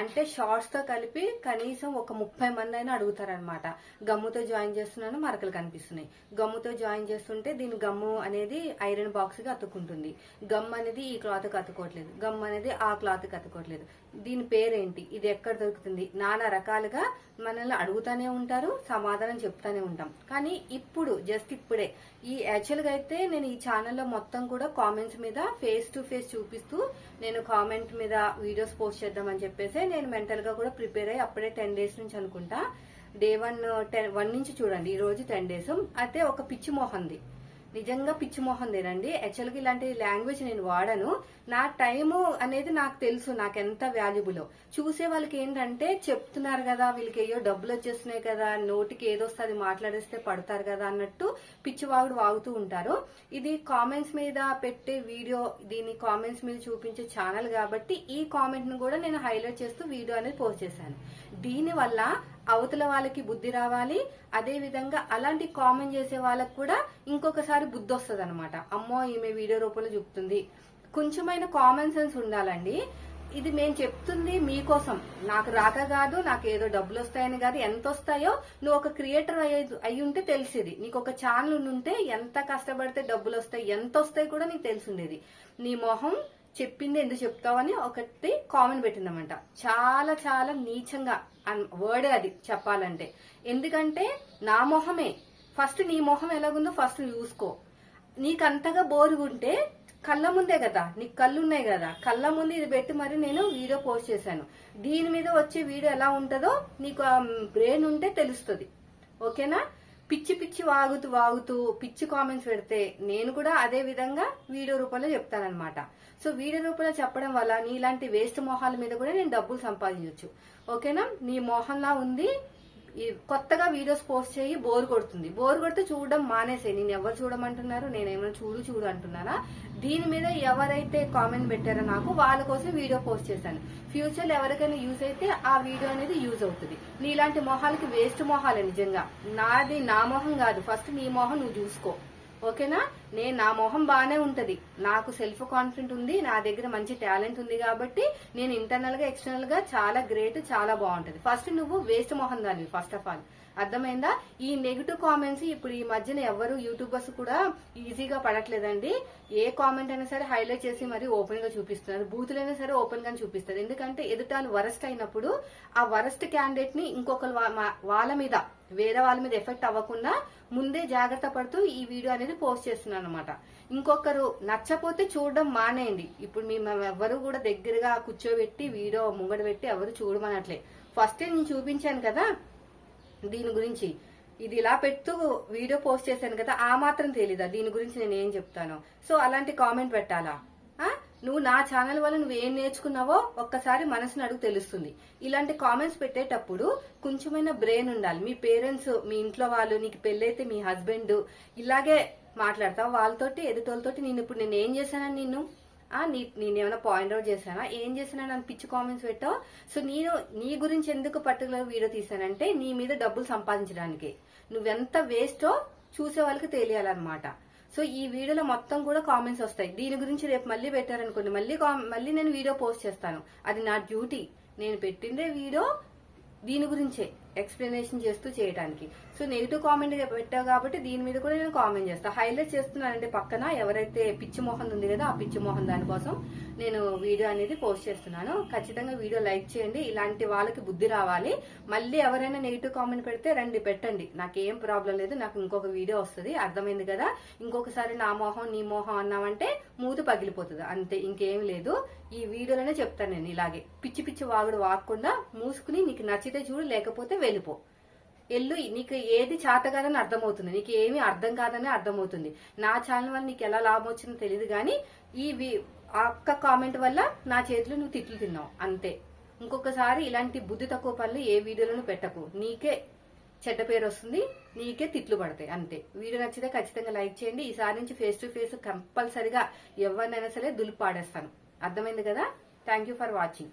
అంటే షార్ట్స్తో కలిపి కనీసం ఒక ముప్పై మంది అయినా అడుగుతారనమాట గమ్ముతో జాయిన్ చేస్తున్నాను మరకలు కనిపిస్తున్నాయి. గమ్ముతో జాయిన్ చేస్తుంటే దీని గమ్ము అనేది ఐరన్ బాక్స్గా అతుక్కుంటుంది. గమ్ అనేది ఈ క్లాత్కి అతుకోవట్లేదు గమ్ అనేది ఆ క్లాత్కి అతుకోవట్లేదు దీని పేరేంటి? ఇది ఎక్కడ దొరుకుతుంది? నానా రకాలుగా మనల్ని అడుగుతానే ఉంటారు సమాధానం చెప్తానే ఉంటాం. కానీ ఇప్పుడు జస్ట్ ఇప్పుడే ఈ యాక్చువల్గా అయితే నేను ఈ ఛానల్లో మొత్తం కూడా కామెంట్స్ మీద ఫేస్ టు ఫేస్ చూపిస్తూ నేను కామెంట్ మీద వీడియోస్ పోస్ట్ చేద్దామని చెప్పేసి నేను మెంటల్గా కూడా ప్రిపేర్ అయ్యి అప్పుడే టెన్ డేస్ నుంచి అనుకుంటా. డే వన్ టెన్ వన్ నుంచి చూడండి ఈ రోజు టెన్ డేస్ అయితే ఒక పిచ్చి మోహంది. నిజంగా పిచ్చి మొహందేనండి యాక్చువల్గా ఇలాంటి లాంగ్వేజ్ నేను వాడను. నా టైము అనేది నాకు తెలుసు నాకు ఎంత వాల్యుబుల్. చూసే వాళ్ళకి ఏంటంటే చెప్తున్నారు కదా వీళ్ళకి ఏయో డబ్బులు వచ్చేస్తున్నాయి కదా నోటికి ఏదొస్తుంది మాట్లాడేస్తే పడతారు కదా అన్నట్టు పిచ్చివాగుడు వాగుతూ ఉంటారు. ఇది కామెంట్స్ మీద పెట్టే వీడియో దీని కామెంట్స్ మీద చూపించే ఛానల్ కాబట్టి ఈ కామెంట్ను కూడా నేను హైలైట్ చేస్తూ వీడియో అనేది పోస్ట్ చేశాను. దీని వల్ల అవతల వాళ్ళకి బుద్ధి రావాలి. అదే విధంగా అలాంటి కామెంట్ చేసే వాళ్ళకి కూడా ఇంకొకసారి బుద్ధి వస్తుంది అనమాట అమ్మో ఈమె వీడియో రూపంలో చెప్తుంది. కొంచెమైన కామన్ సెన్స్ ఉండాలండి. ఇది మేము చెప్తుంది మీకోసం. నాకు రాక కాదు నాకు ఏదో డబ్బులు వస్తాయని కాదు ఎంత వస్తాయో నువ్వు ఒక క్రియేటర్ అయ్యి ఉంటే తెలిసేది. నీకు ఒక ఛానల్ ఉంటే ఎంత కష్టపడితే డబ్బులు వస్తాయి ఎంత వస్తాయి కూడా నీకు తెలిసిండేది. నీ మొహం చెప్పింది ఎందుకు చెప్తావని ఒకటి కామెంట్ పెట్టిందనమాట చాలా చాలా నీచంగా వర్డ్ అది చెప్పాలంటే. ఎందుకంటే నా మొహమే. ఫస్ట్ నీ మొహం ఎలాగుందో ఫస్ట్ చూసుకో. నీకు అంతగా బోరుగుంటే కళ్ళ ముందే కదా. నీకు కళ్ళు ఉన్నాయి కదా. కళ్ళ ముందు ఇది పెట్టి మరి నేను వీడియో పోస్ట్ చేశాను. దీని మీద వచ్చే వీడియో ఎలా ఉంటుందో నీకు బ్రెయిన్ ఉంటే తెలుస్తుంది. ఓకేనా పిచ్చి పిచ్చి వాగుతూ వాగుతూ పిచ్చి కామెంట్స్ పెడితే నేను కూడా అదే విధంగా వీడియో రూపంలో చెప్తానమాట సో వీడియో రూపంలో చెప్పడం వల్ల నీలాంటి వేస్ట్ మొహాల మీద కూడా నేను డబ్బులు సంపాదించవచ్చు ఓకేనా? నీ మొహంలా ఉంది కొత్తగా వీడియోస్ పోస్ట్ చేయి బోర్ కొడుతుంది. బోర్ కొడితే చూడడం మానేసే నేను ఎవరు చూడమంటున్నారు? నేను ఏమైనా చూడు చూడు అంటున్నానా దీని మీద ఎవరైతే కామెంట్ పెట్టారో నాకు వాళ్ళ కోసం వీడియో పోస్ట్ చేశాను. ఫ్యూచర్లో ఎవరికైనా యూజ్ అయితే ఆ వీడియో అనేది యూజ్ అవుతుంది. నీలాంటి మొహాలకి వేస్ట్ మొహాలే నిజంగా. నాది నా మొహం కాదు. ఫస్ట్ నీ మొహం నువ్వు చూసుకో. ఓకేనా? నేను నా మొహం బాగానే ఉంటది. నాకు సెల్ఫ్ కాన్ఫిడెంట్ ఉంది నా దగ్గర మంచి టాలెంట్ ఉంది కాబట్టి నేను ఇంటర్నల్గా ఎక్స్టర్నల్గా చాలా గ్రేట్ చాలా బాగుంటది. ఫస్ట్ నువ్వు వేస్ట్ మొహం దాన్ని ఫస్ట్ ఆఫ్ ఆల్ అర్థమైందా? ఈ నెగిటివ్ కామెంట్స్ ఇప్పుడు ఈ మధ్యన ఎవరు యూట్యూబర్స్ కూడా ఈజీగా పడట్లేదండి. ఏ కామెంట్ అయినా సరే హైలైట్ చేసి మరి ఓపెన్గా చూపిస్తున్నారు. బూతులైనా సరే ఓపెన్గా చూపిస్తారు. ఎందుకంటే ఎదుటాలు వరస్ట్ అయినప్పుడు ఆ వరస్ట్ క్యాండిడేట్ని ఇంకొకరు వాళ్ళ మీద వేరే వాళ్ళ మీద ఎఫెక్ట్ అవ్వకుండా ముందే జాగ్రత్త పడుతూ ఈ వీడియో అనేది పోస్ట్ చేస్తున్నాను అనమాట ఇంకొకరు నచ్చపోతే చూడడం మానేయండి. ఇప్పుడు మేము ఎవరు కూడా దగ్గరగా కూర్చోబెట్టి వీడియో ముంగడ పెట్టి ఎవరు చూడమనట్లే. ఫస్ట్ నేను చూపించాను కదా దీని గురించి. ఇది ఇలా పెడుతూ వీడియో పోస్ట్ చేశాను కదా ఆ మాత్రం తెలీదా? దీని గురించి నేను ఏం చెప్తాను? సో అలాంటి కామెంట్ పెట్టాలా? ఆ? నువ్వు నా ఛానల్ వల్ల నువ్వు ఏం నేర్చుకున్నావో ఒక్కసారి మనసుని అడుగు తెలుస్తుంది. ఇలాంటి కామెంట్స్ పెట్టేటప్పుడు కొంచెమైనా బ్రెయిన్ ఉండాలి. మీ పేరెంట్స్ మీ ఇంట్లో వాళ్ళు నీకు పెళ్ళైతే మీ హస్బెండ్ ఇలాగే మాట్లాడతావు. వాళ్ళతోటి ఎదుటోళ్ళతోటి నేను ఇప్పుడు నేను ఏం చేశానని నిన్ను? ఆ నీ నేనేమైనా పాయింట్ అవుట్ చేశానా? ఏం చేశానా నన్ను పిచ్చి కామెంట్స్ పెట్టావు? సో నేను నీ గురించి ఎందుకు పర్టికులర్ వీడియో తీసానంటే నీ మీద డబ్బులు సంపాదించడానికి. నువ్వెంత వేస్టో చూసే వాళ్ళకి తెలియాలన్నమాట. సో ఈ వీడియోలో మొత్తం కూడా కామెంట్స్ వస్తాయి. దీని గురించి రేపు మళ్ళీ పెట్టారనుకోండి. మళ్ళీ మళ్ళీ నేను వీడియో పోస్ట్ చేస్తాను. అది నా డ్యూటీ నేను పెట్టిందే వీడియో దీని గురించే ఎక్స్ప్లెనేషన్ చేస్తూ చేయడానికి సో నెగిటివ్ కామెంట్ పెట్టావు కాబట్టి దీని మీద కూడా నేను కామెంట్ చేస్తాను హైలైట్ చేస్తున్నానంటే పక్కన ఎవరైతే పిచ్చి మోహన్ ఉంది కదా ఆ పిచ్చి మోహన్ దానికోసం నేను వీడియో అనేది పోస్ట్ చేస్తున్నాను. ఖచ్చితంగా వీడియో లైక్ చేయండి. ఇలాంటి వాళ్ళకి బుద్ధి రావాలి. మళ్ళీ ఎవరైనా నెగిటివ్ కామెంట్ పెడితే రండి పెట్టండి. నాకేం ప్రాబ్లం లేదు. నాకు ఇంకొక వీడియో వస్తుంది. అర్థమైంది కదా? ఇంకొకసారి నా మోహం నీ మోహం అన్నామంటే మూతి పగిలిపోతుంది. అంతే ఇంకేం లేదు. ఈ వీడియోలోనే చెప్తాను నేను ఇలాగే. పిచ్చి పిచ్చి వాగుడు వాగకుండా మూసుకుని నీకు నచ్చితే చూడు లేకపోతే వెళ్ళిపో. ఎల్లు నీకు ఏది చేత కాదని అర్థమవుతుంది. నీకు ఏమీ అర్థం కాదని అర్థమవుతుంది. నా ఛానల్ వల్ల నీకు ఎలా లాభం వచ్చిందో తెలియదు కానీ ఈ వి- ఆ కామెంట్ వల్ల నా చేతిలో నువ్వు తిట్లు తిన్నావు అంతే. ఇంకొకసారి ఇలాంటి బుద్ధి తక్కువ పనులు ఏ వీడియోలను పెట్టకు. నీకే చెడ్డ పేరు వస్తుంది నీకే తిట్లు పడతాయి అంతే. వీడియో నచ్చితే ఖచ్చితంగా లైక్ చేయండి. ఈసారి నుంచి ఫేస్ టు ఫేస్ కంపల్సరిగా ఎవరినైనా సరే దులిపాడేస్తాను అర్థమైంది కదా? Thank you for watching